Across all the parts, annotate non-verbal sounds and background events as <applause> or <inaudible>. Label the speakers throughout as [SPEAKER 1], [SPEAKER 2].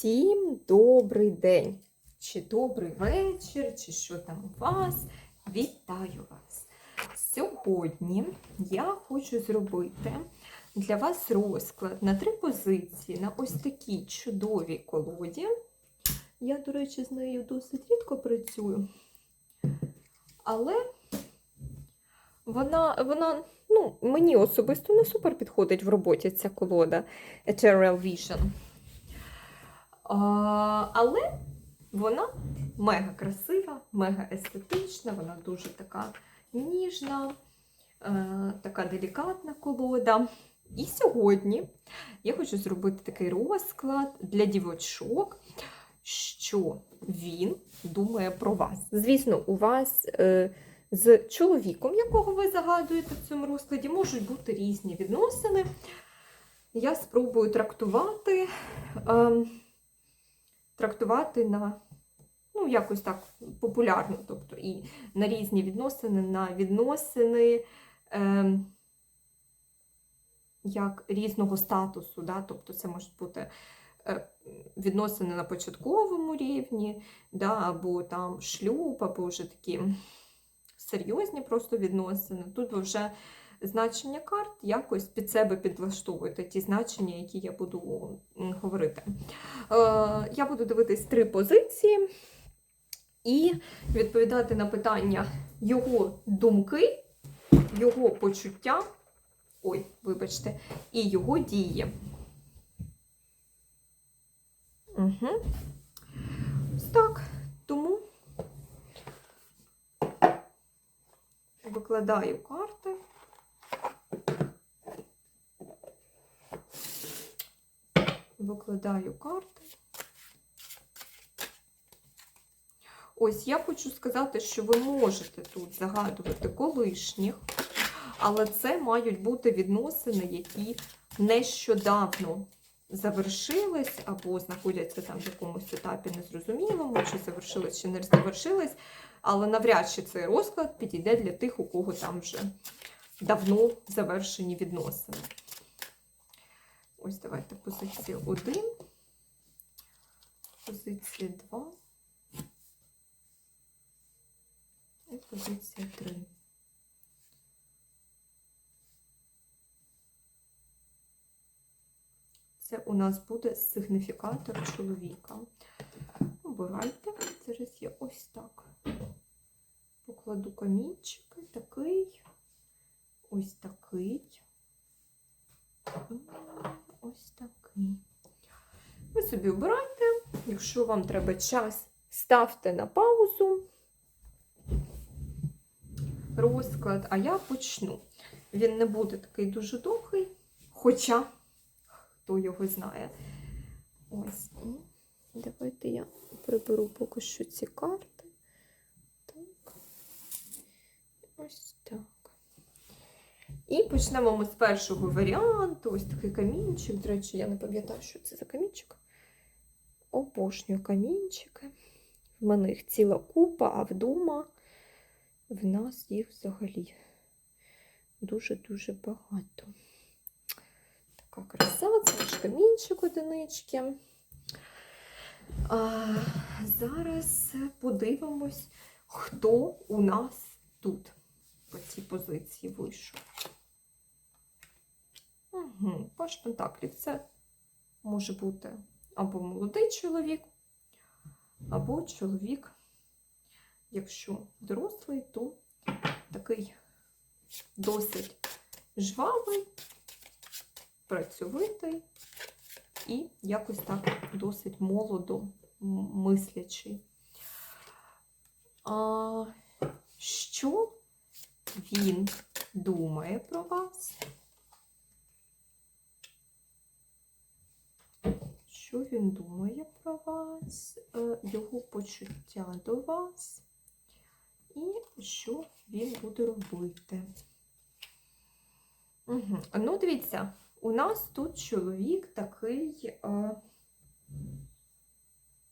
[SPEAKER 1] Всім добрий день, чи добрий вечір, чи що там у вас. Вітаю вас! Сьогодні я хочу зробити для вас розклад на три позиції на ось такій чудовій колоді. Я, до речі, з нею досить рідко працюю. Але вона, вона ну, мені особисто не супер підходить в роботі ця колода Ethereal Vision. Але вона мега красива, мега естетична, вона дуже така ніжна, е, така делікатна колода. І сьогодні я хочу зробити такий розклад для дівочок, що він думає про вас. Звісно, у вас е, з чоловіком, якого ви загадуєте в цьому розкладі, можуть бути різні відносини. Я спробую трактувати. Трактувати на ну, якось так популярно, тобто і на різні відносини, на відносини е, як різного статусу. Да? Тобто це можуть бути е, відносини на початковому рівні, да? або там шлюб, або вже такі серйозні просто відносини. Тут вже значення карт якось під себе підлаштовуєте ті значення, які я буду говорити. Е, я буду дивитись три позиції і відповідати на питання його думки, його почуття, ой, вибачте, і його дії. Угу. Так. Тому викладаю карти. Викладаю карти. Ось я хочу сказати, що ви можете тут загадувати колишніх, але це мають бути відносини, які нещодавно завершились, або знаходяться там в якомусь етапі незрозумілому, чи завершились, чи не завершились. Але навряд чи цей розклад підійде для тих, у кого там вже давно завершені відносини. Ось давайте позиція 1, позиція 2 і позиція 3. Це у нас буде сигніфікатор чоловіка. Обирайте. Зараз я ось так покладу камінчики. Такий, ось такий. І ось такий. Ви собі обирайте. Якщо вам треба час, ставте на паузу розклад, а я почну. Він не буде такий дуже довгий, хоча хто його знає. Ось. Давайте я приберу поки що ці карти. Так. Ось. І почнемо ми з першого варіанту. Ось такий камінчик. До речі, я не пам'ятаю, що це за камінчик. Обожнюю камінчики. В мене їх ціла купа, а вдома в нас їх взагалі дуже-дуже багато. Така краса, це ж камінчик одинички. А, Зараз подивимось, хто у нас тут по цій позиції вийшов. Паш Пентаклів це може бути або молодий чоловік, або чоловік, якщо дорослий, то такий досить жвавий, працьовитий і якось так досить молодо мислячий. А, що він думає про вас? Що він думає про вас, е, його почуття до вас, і що він буде робити. Угу. Ну, дивіться, у нас тут чоловік такий е,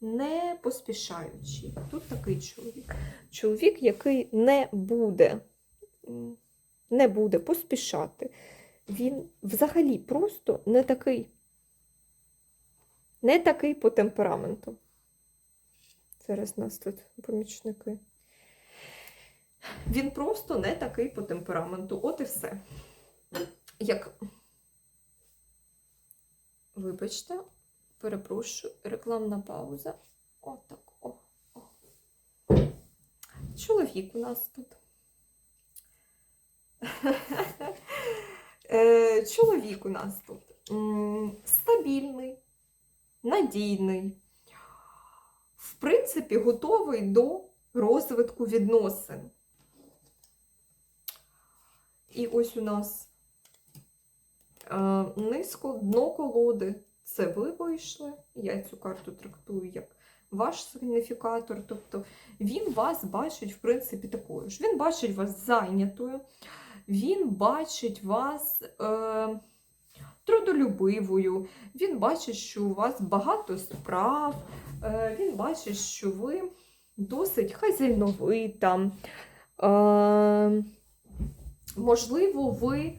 [SPEAKER 1] не поспішаючий. Тут такий чоловік. Чоловік, який не буде, не буде поспішати. Він взагалі просто не такий Не такий по темпераменту. Зараз нас тут помічники. Він просто не такий по темпераменту. От і все. Як. Вибачте, перепрошую, рекламна пауза. Отак. О, о. Чоловік у нас тут. <laughs> Е, Чоловік у нас тут стабільний, надійний, в принципі, готовий до розвитку відносин. І ось у нас е, низько дно колоди. Це ви вийшли. Я цю карту трактую як ваш сигніфікатор. Тобто він вас бачить, в принципі, такою ж. Він бачить вас зайнятою, він бачить вас е, трудолюбивою, він бачить, що у вас багато справ, е, він бачить, що ви досить хазяйновита. Е, можливо, ви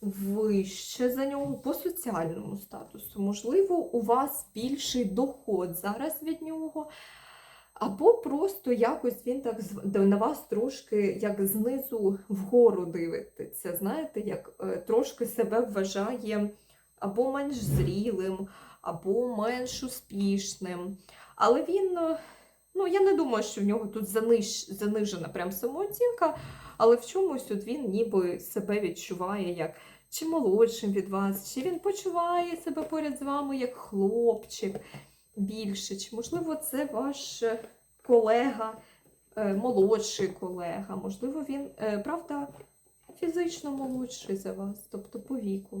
[SPEAKER 1] вище за нього по соціальному статусу. Можливо, у вас більший доход зараз від нього. Або просто якось він так на вас трошки як знизу вгору дивиться. Знаєте, як е, трошки себе вважає або менш зрілим, або менш успішним. Але він, е, ну я не думаю, що в нього тут заниж, занижена прям самооцінка, але в чомусь от він ніби себе відчуває як чи молодшим від вас, чи він почуває себе поряд з вами як хлопчик більше, чи можливо це ваш е, колега, е, молодший колега, можливо, він, правда, фізично молодший за вас, тобто по віку.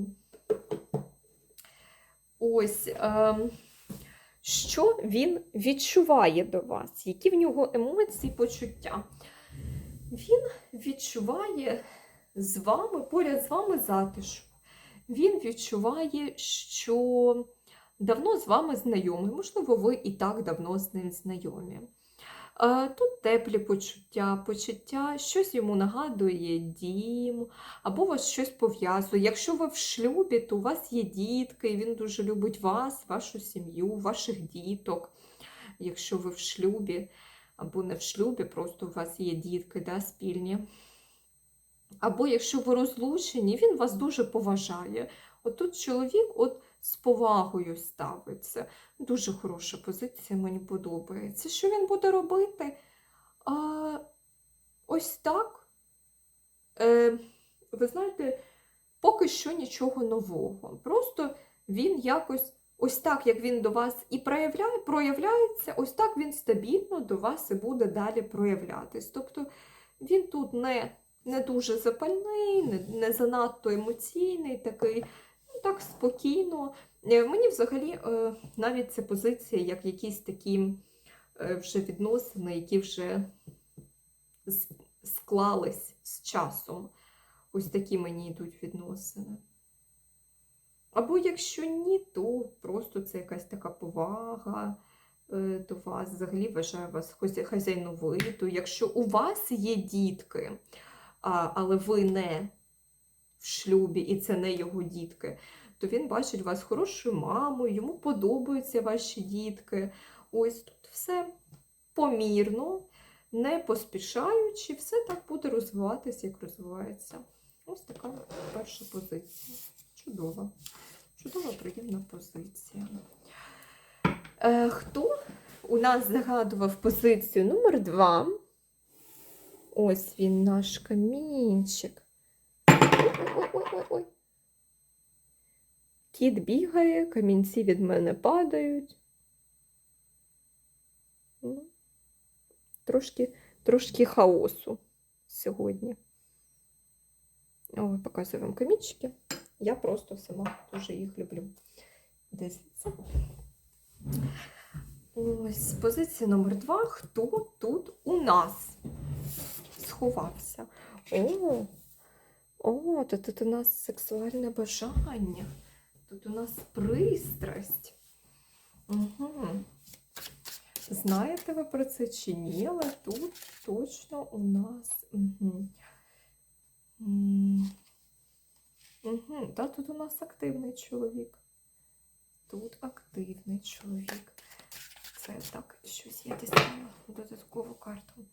[SPEAKER 1] Ось. ем, Що він відчуває до вас? Які в нього емоції, почуття? Він відчуває з вами, поряд з вами затишок. Він відчуває, що давно з вами знайомий, можливо, ви і так давно з ним знайомі. Тут теплі почуття, почуття, щось йому нагадує дім, або вас щось пов'язує. Якщо ви в шлюбі, то у вас є дітки, і він дуже любить вас, вашу сім'ю, ваших діток. Якщо ви в шлюбі, або не в шлюбі, просто у вас є дітки да, спільні. Або якщо ви розлучені, він вас дуже поважає. От тут чоловік от з повагою ставиться. Дуже хороша позиція, мені подобається. Що він буде робити? А, ось так. Е, ви знаєте, поки що нічого нового. Просто він якось, ось так, як він до вас і проявляє, проявляється, ось так він стабільно до вас і буде далі проявлятись. Тобто він тут не, не дуже запальний, не, не занадто емоційний, такий, так спокійно. Е, Мені взагалі е, навіть ця позиція, як якісь такі е, вже відносини, які вже склались з часом. Ось такі мені йдуть відносини. Або якщо ні, то просто це якась така повага до вас, взагалі вважаю вас хазяйновитою. Якщо у вас є дітки, але ви не в шлюбі, і це не його дітки, то він бачить вас хорошою мамою, йому подобаються ваші дітки. Ось тут все помірно, не поспішаючи, все так буде розвиватися, як розвивається. Ось така перша позиція. Чудова. Чудова, приємна позиція. Е, хто у нас загадував позицію номер два? Ось він наш камінчик. Ой-ой-ой-ой-ой. Кіт бігає, камінці від мене падають. Ну, трошки, трошки хаосу сьогодні. О, показую вам камінчики. Я просто сама дуже їх люблю. Дивіться. Ось позиція номер два. Хто тут у нас сховався? О, о, то тут у нас сексуальне бажання. Тут у нас пристрасть. Угу. Знаєте ви про це чи ні? Але тут точно у нас. Угу. Угу. Та тут у нас активний чоловік. тут активний чоловік. Це так, щось я дістала додаткову карту.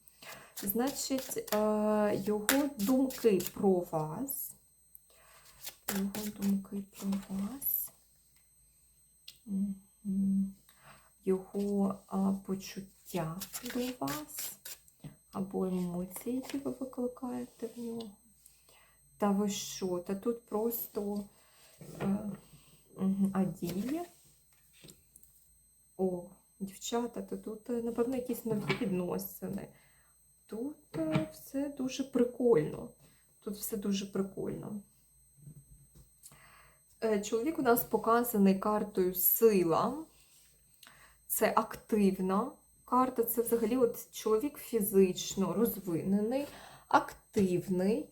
[SPEAKER 1] Значить, е, його думки про вас. Його думки про вас. Його почуття до вас. Або емоції, які ви викликаєте в нього. Та ви що? Та тут просто е, а діє. О, дівчата, то тут, е, напевно, якісь нові відносини. Тут е, все дуже прикольно. Тут все дуже прикольно. Е, Чоловік у нас показаний картою сила. Це активна карта. Це взагалі от чоловік фізично розвинений, активний,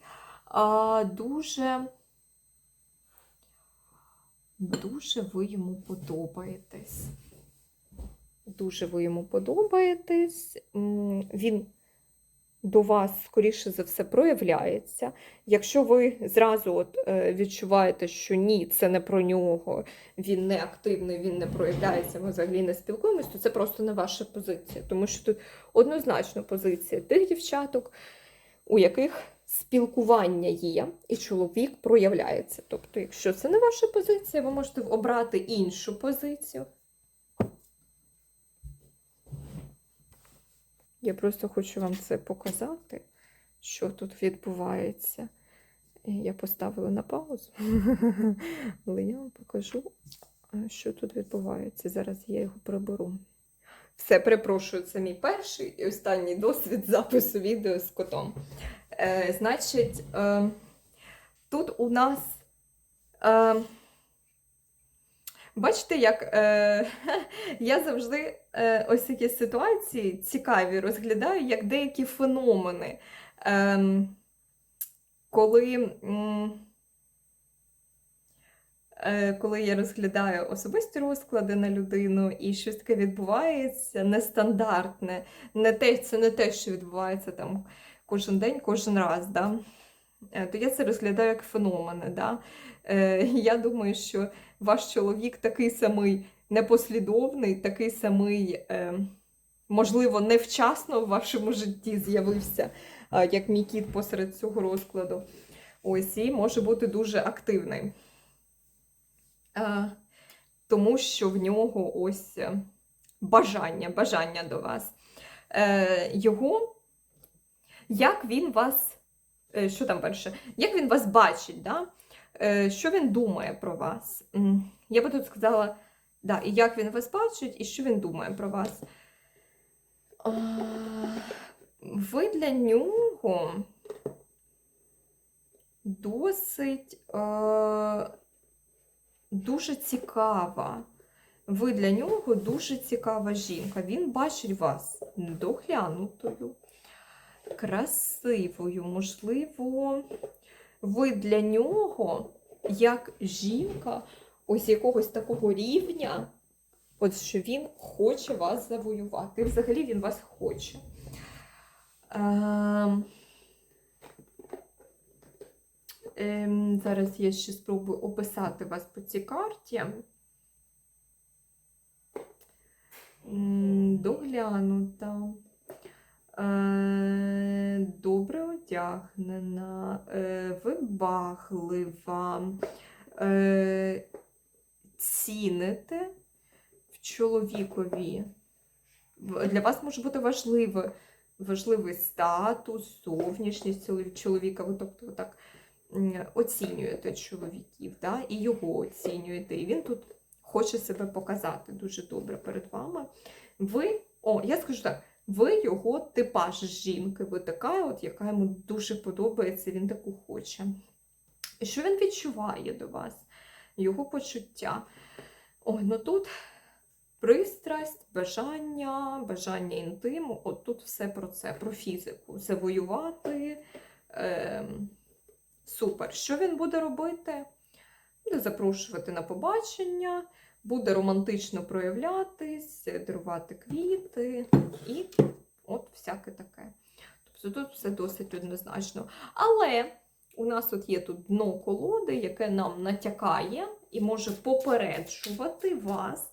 [SPEAKER 1] дуже, дуже ви йому подобаєтесь. Дуже ви йому подобаєтесь. Він до вас, скоріше за все, проявляється. Якщо ви зразу от, е, відчуваєте, що ні, це не про нього, він не активний, він не проявляється, ми взагалі не спілкуємось, то це просто не ваша позиція. Тому що тут однозначно позиція тих дівчаток, у яких спілкування є, і чоловік проявляється. Тобто, якщо це не ваша позиція, ви можете обрати іншу позицію. Я просто хочу вам це показати, що тут відбувається. Я поставила на паузу, <laughs> але я вам покажу, що тут відбувається. Зараз я його приберу. Все, перепрошую, це мій перший і останній досвід запису відео з котом. Е, значить, е, тут у нас. Е, Бачите, як е, <laughs> я завжди е, ось такі ситуації цікаві розглядаю як деякі феномени. Е, коли, е, коли я розглядаю особисті розклади на людину і щось таке відбувається нестандартне, не те, це не те, що відбувається там кожен день, кожен раз. Да? Е, То я це розглядаю як феномени. Да? Е, Я думаю, що ваш чоловік такий самий непослідовний, такий самий, е, можливо, невчасно в вашому житті з'явився, е, як мій кіт посеред цього розкладу. Ось, і може бути дуже активний. Е, тому що в нього ось бажання, бажання до вас. Його, як він вас, що там перше, як він вас бачить, да? Е, що він думає про вас? Я би тут сказала, да, і як він вас бачить, і що він думає про вас. Ви для нього досить е, дуже цікава. Ви для нього дуже цікава жінка. Він бачить вас доглянутою, красивою, можливо, ви для нього, як жінка, ось якогось такого рівня, от що він хоче вас завоювати. Взагалі він вас хоче. Ем, ем, зараз я ще спробую описати вас по цій карті. Доглянута. Е, добре одягнена, е, вибаглива, е, ціните в чоловікові. Для вас може бути важливо, важливий статус, зовнішність чоловіка. Ви тобто так оцінюєте чоловіків, да? і його оцінюєте. І він тут хоче себе показати дуже добре перед вами. Ви, о, я скажу так. Ви його типаж жінки, ви така, от, яка йому дуже подобається, він таку хоче. І що він відчуває до вас? Його почуття. Ой, ну тут пристрасть, бажання, бажання інтиму. От тут все про це, про фізику. Завоювати. Ем, супер. Що він буде робити? Буде запрошувати на побачення, буде романтично проявлятись, дарувати квіти і от всяке таке. Тобто тут все досить однозначно. Але у нас тут є тут дно колоди, яке нам натякає, і може попереджувати вас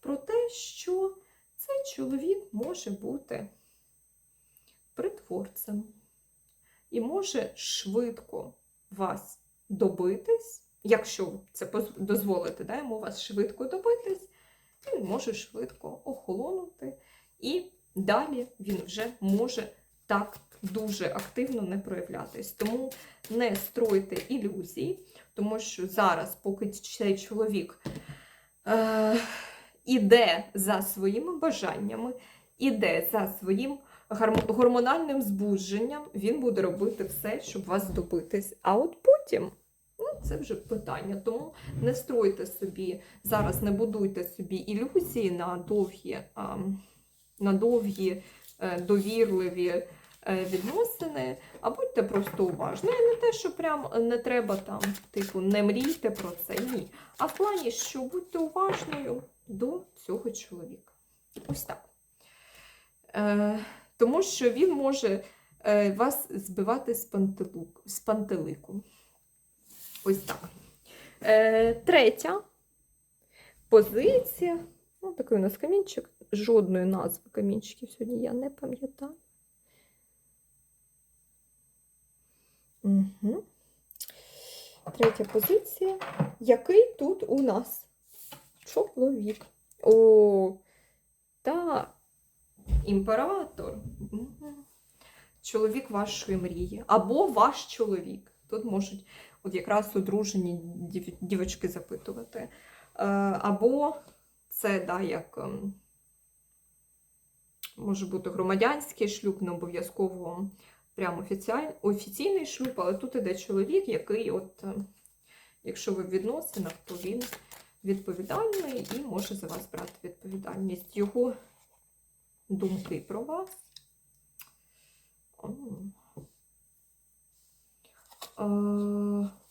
[SPEAKER 1] про те, що цей чоловік може бути притворцем і може швидко вас добитись, якщо це поз- дозволите да, вас швидко добитись, він може швидко охолонути, і далі він вже може так дуже активно не проявлятись. Тому не стройте ілюзій, тому що зараз, поки цей чоловік е, іде за своїми бажаннями, іде за своїм гормональним збудженням, він буде робити все, щоб вас добитись. А от потім. Ну, це вже питання. Тому не стройте собі зараз, не будуйте собі ілюзії на довгі, на довгі е, довірливі е, відносини, а будьте просто уважні. І не те, що прям не треба там, типу, не мрійте про це. Ні. А в плані, що будьте уважною до цього чоловіка. Ось так. Е, тому що він може е, вас збивати з пантелику. Ось так. Е, третя позиція. Ну, такий у нас камінчик. Жодної назви камінчиків сьогодні я не пам'ятаю. Угу. Третя позиція. Який тут у нас чоловік? О, та імператор. Мгм. Чоловік вашої мрії. Або ваш чоловік. Тут можуть от якраз одружені дів- дівочки запитувати. Е, Або це да, як ем, може бути громадянський шлюб, не обов'язково прям офіційний шлюб, але тут іде чоловік, який, от, е, якщо ви в відносинах, то він відповідальний і може за вас брати відповідальність. Його думки про вас. Е,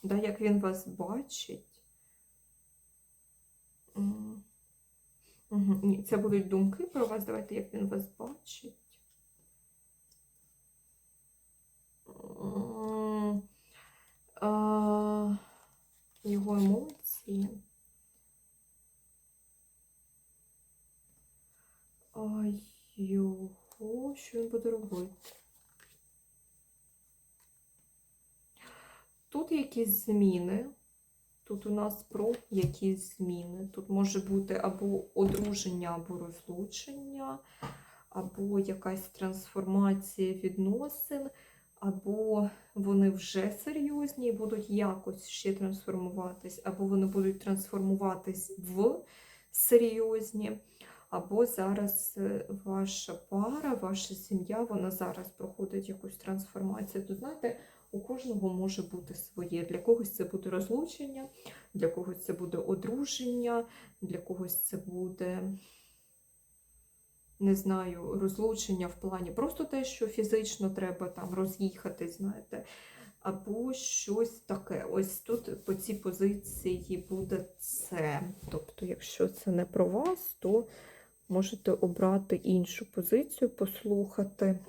[SPEAKER 1] да, як він вас бачить. Мгм, Ні, це будуть думки про вас. Давайте, як він вас бачить. Е, Його емоції. Його, що він буде робити? Тут якісь зміни. Тут у нас про якісь зміни. Тут може бути або одруження, або розлучення, або якась трансформація відносин, або вони вже серйозні і будуть якось ще трансформуватись, або вони будуть трансформуватись в серйозні. Або зараз е, ваша пара, ваша сім'я, вона зараз проходить якусь трансформацію. То знаєте, у кожного може бути своє. Для когось це буде розлучення, для когось це буде одруження, для когось це буде, не знаю, розлучення в плані просто те, що фізично треба там роз'їхати, знаєте. Або щось таке. Ось тут по цій позиції буде це. Тобто, якщо це не про вас, то можете обрати іншу позицію, послухати.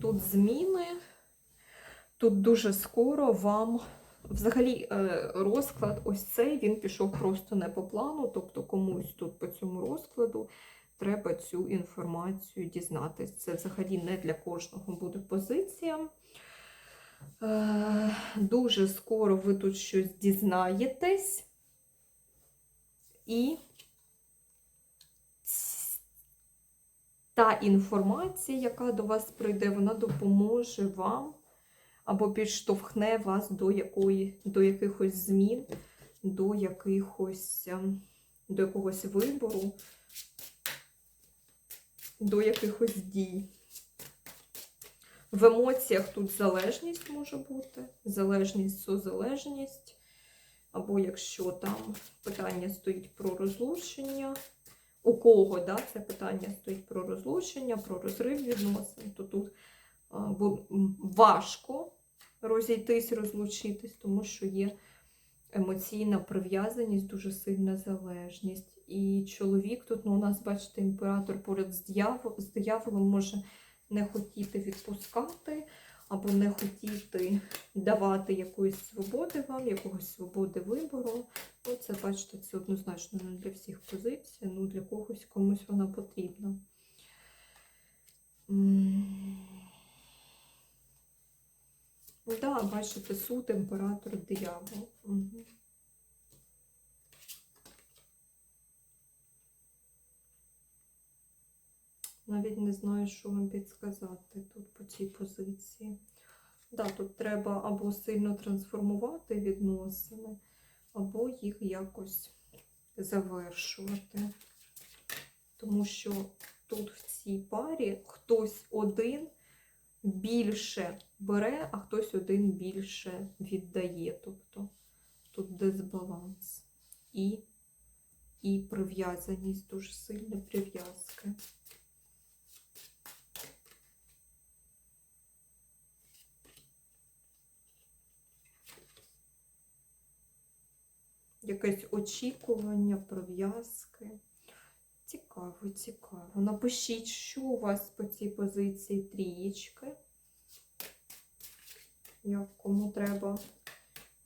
[SPEAKER 1] Тут зміни, тут дуже скоро вам. Взагалі, е, розклад ось цей він пішов просто не по плану, тобто комусь тут по цьому розкладу треба цю інформацію дізнатись. Це взагалі не для кожного буде позиція. Е, Дуже скоро ви тут щось дізнаєтесь. І та інформація, яка до вас прийде, вона допоможе вам або підштовхне вас до, якої, до якихось змін, до якихось, ем, до якогось вибору, до якихось дій. В емоціях тут залежність може бути, залежність, созалежність, або якщо там питання стоїть про розлучення, у кого да, це питання стоїть про розлучення, про розрив відносин, то тут важко розійтись, розлучитись, тому що є емоційна прив'язаність, дуже сильна залежність. І чоловік тут, ну, у нас, бачите, імператор поряд з дияволом може не хотіти відпускати, або не хотіти давати якоїсь свободи вам, якогось свободи вибору. Оце, бачите, це однозначно не для всіх позицій, ну для когось комусь вона потрібна. Так, да, бачите, суд, імператор, диявол. Угу. Навіть не знаю, що вам підсказати тут по цій позиції. Да, тут треба або сильно трансформувати відносини, або їх якось завершувати. Тому що тут в цій парі хтось один більше бере, а хтось один більше віддає. Тобто тут дисбаланс і, і прив'язаність, дуже сильна прив'язка. Якесь очікування, прив'язки. Цікаво, цікаво. Напишіть, що у вас по цій позиції трієчки. Як кому треба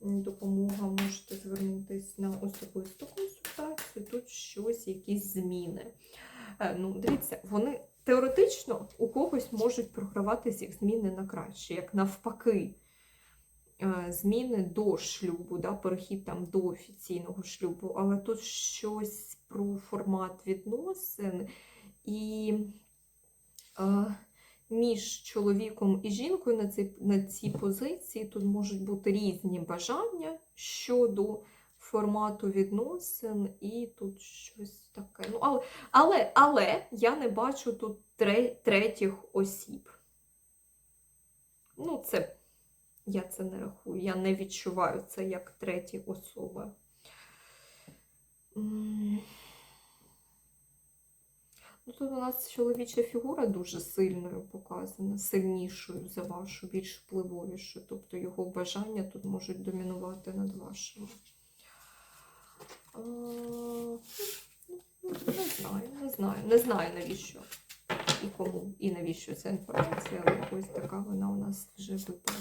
[SPEAKER 1] допомога, можете звернутися на особисту консультацію. Тут щось, якісь зміни. Е, Ну, дивіться, вони теоретично у когось можуть програватися як зміни на краще, як навпаки. Е, Зміни до шлюбу, да, перехід там до офіційного шлюбу, але тут щось про формат відносин і е, між чоловіком і жінкою на цій, на цій позиції тут можуть бути різні бажання щодо формату відносин, і тут щось таке. Ну, але, але, але я не бачу тут третіх осіб. Ну, це я це не рахую, я не відчуваю це як треті особи. Ну, тут у нас чоловіча фігура дуже сильною показана, сильнішою за вашу, більш впливовішою. Тобто його бажання тут можуть домінувати над вашими. Ну, Не знаю, не знаю, не знаю навіщо і кому, і навіщо ця інформація, але ось така вона у нас вже випала.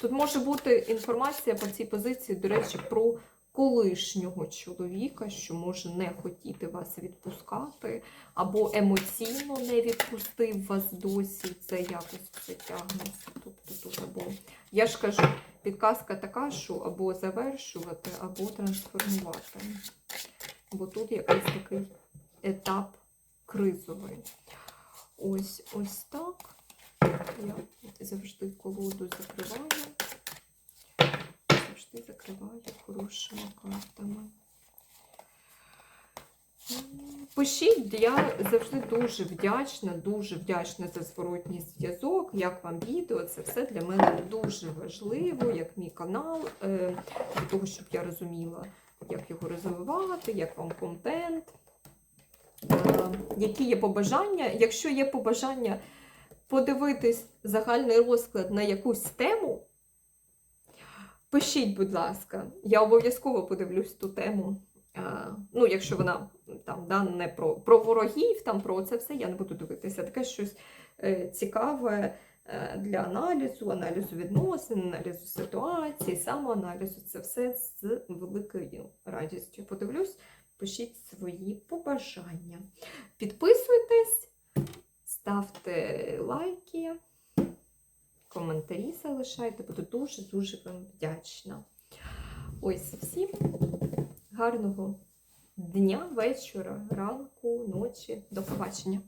[SPEAKER 1] Тут може бути інформація по цій позиції, до речі, про колишнього чоловіка, що може не хотіти вас відпускати, або емоційно не відпустив вас досі. Це якось все тягнеться. Тобто тут або я ж кажу, підказка така, що або завершувати, або трансформувати. Бо тут якийсь такий етап кризовий. Ось ось так. Я завжди колоду закриваю. Завжди закриваю хорошими картами. Пишіть, я завжди дуже вдячна, дуже вдячна за зворотній зв'язок. Як вам відео? Це все для мене дуже важливо, як мій канал, е, для того, щоб я розуміла, як його розвивати, як вам контент, е, які є побажання. Якщо є побажання подивитись загальний розклад на якусь тему, пишіть, будь ласка, я обов'язково подивлюсь ту тему. А, Ну, якщо вона там да, не про, про ворогів, там про це все, я не буду дивитися. Таке щось е, цікаве е, для аналізу, аналізу відносин, аналізу ситуації, самоаналізу. Це все з великою радістю. Подивлюсь, пишіть свої побажання. Підписуйтесь, ставте лайки, коментарі залишайте, буду дуже-дуже вам вдячна. Ось всім гарного дня, вечора, ранку, ночі. До побачення!